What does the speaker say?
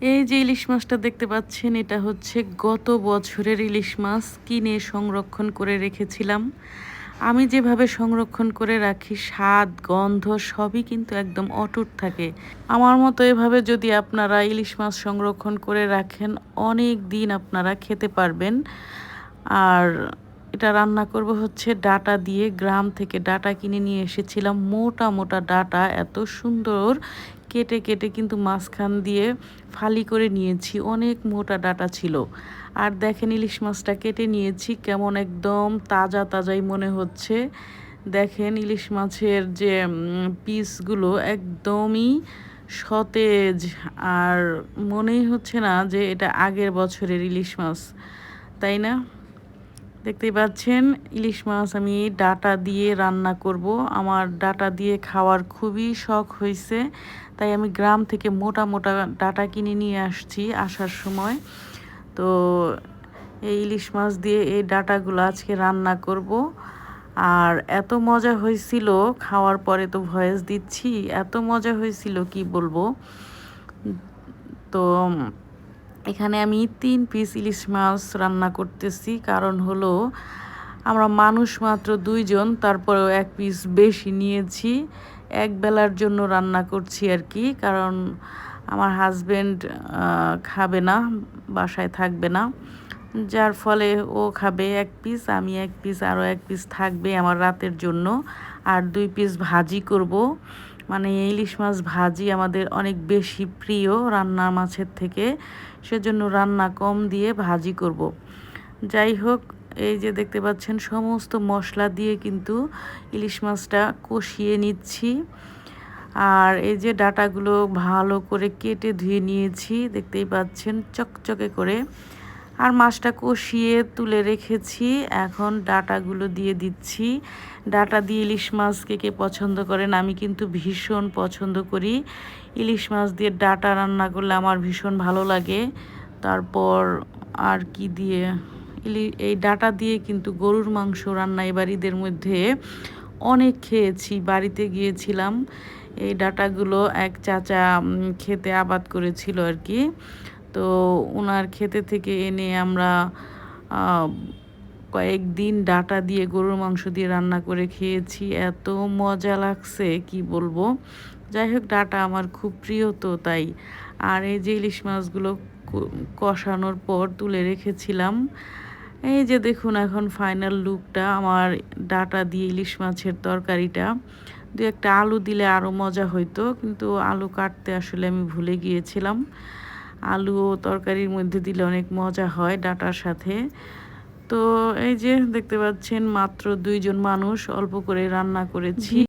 এই যে ইলিশ মাছটা দেখতে পাচ্ছেন, এটা হচ্ছে গত বছরের ইলিশ মাছ কিনে সংরক্ষণ করে রেখেছিলাম। আমি যেভাবে সংরক্ষণ করে রাখি, স্বাদ, গন্ধ সবই কিন্তু একদম অটুট থাকে। আমার মতো এভাবে যদি আপনারা ইলিশ মাছ সংরক্ষণ করে রাখেন, অনেক দিন আপনারা খেতে পারবেন। আর এটা রান্না করব হচ্ছে ডাটা দিয়ে, গ্রাম থেকে ডাটা কিনে নিয়ে এসেছিলাম। মোটা মোটা ডাটা, এত সুন্দর কেটে কেটে কিন্তু মাঝখান দিয়ে ফালি করে নিয়েছি। অনেক মোটা ডাটা ছিল। আর দেখেন ইলিশ মাছটা কেটে নিয়েছি, কেমন একদম তাজা তাজাই মনে হচ্ছে। দেখেন ইলিশ মাছের যে পিসগুলো একদমই সতেজ। আর মনেই হচ্ছে না যে এটা আগের বছরের ইলিশ মাছ, তাই না? দেখতেই পাচ্ছেন, ইলিশ মাছ আমি ডাটা দিয়ে রান্না করব। আমার ডাটা দিয়ে খাওয়ার খুবই শখ হয়েছে তাই আমি গ্রাম থেকে মোটা মোটা ডাটা কিনে নিয়ে আসছি আসার সময়। তো এই ইলিশ মাছ দিয়ে এই ডাটাগুলো আজকে রান্না করব। আর এত মজা হয়েছিল, খাওয়ার পরে তো ভয়েস দিচ্ছি, এত মজা হয়েছিল, কি বলব? তো এখানে আমি তিন পিস ইলিশ মাছ রান্না করতেছি। কারণ হলো আমরা মানুষ মাত্র দুইজন, তারপরেও এক পিস বেশি নিয়েছি। এক বেলার জন্য রান্না করছি আর কি, কারণ আমার হাজব্যান্ড খাবে না, বাসায় থাকবে না। যার ফলে ও খাবে এক পিস আমি এক পিস আরও এক পিস থাকবে আমার রাতের জন্য। আর দুই পিস ভাজি করব। মানে ইলিশ মাছ ভাজি আমাদের অনেক বেশি প্রিয় রান্না মাছের থেকে। সেজন্য রান্না কম দিয়ে ভাজি করব। যাই হোক এই যে দেখতে পাচ্ছেন, সমস্ত মশলা দিয়ে কিন্তু ইলিশ মাছটা কষিয়ে নিচ্ছি। আর এই যে ডাটাগুলো ভালো করে কেটে ধুয়ে নিয়েছি, দেখতেই পাচ্ছেন, চকচকে করে। আর মাছটা কষিয়ে তুলে রেখেছি, এখন ডাটাগুলো দিয়ে দিচ্ছি। ডাটা দিয়ে ইলিশ মাছ কে কে পছন্দ করেন, আমি কিন্তু ভীষণ পছন্দ করি। ইলিশ মাছ দিয়ে ডাটা রান্না করলে আমার ভীষণ ভালো লাগে। তারপর আর কি দিয়ে? ইলি এই ডাটা দিয়ে কিন্তু গরুর মাংস রান্না এবার ঈদের মধ্যে অনেক খেয়েছি। বাড়িতে গিয়েছিলাম, এই ডাটাগুলো এক চাচা খেতে আবাদ করেছিল আর কি। তো ওনার খেতে থেকে এনে আমরা কয়েকদিন ডাটা দিয়ে গরুর মাংস দিয়ে রান্না করে খেয়েছি। এত মজা লাগছে, কি বলব? যাই হোক, ডাটা আমার খুব প্রিয় তো তাই। আর এই যে ইলিশ মাছগুলো কষানোর পর তুলে রেখেছিলাম। এই যে দেখুন এখন ফাইনাল লুকটা আমার ডাটা দিয়ে ইলিশ মাছের তরকারিটা। দু একটা আলু দিলে আরও মজা হইতো, কিন্তু আলু কাটতে আসলে আমি ভুলে গিয়েছিলাম। আলু ও তরকারির মধ্যে দিলে অনেক মজা হয় ডাটার সাথে। তো এই যে দেখতে পাচ্ছেন মাত্র দুইজন মানুষ অল্প করে রান্না করেছি।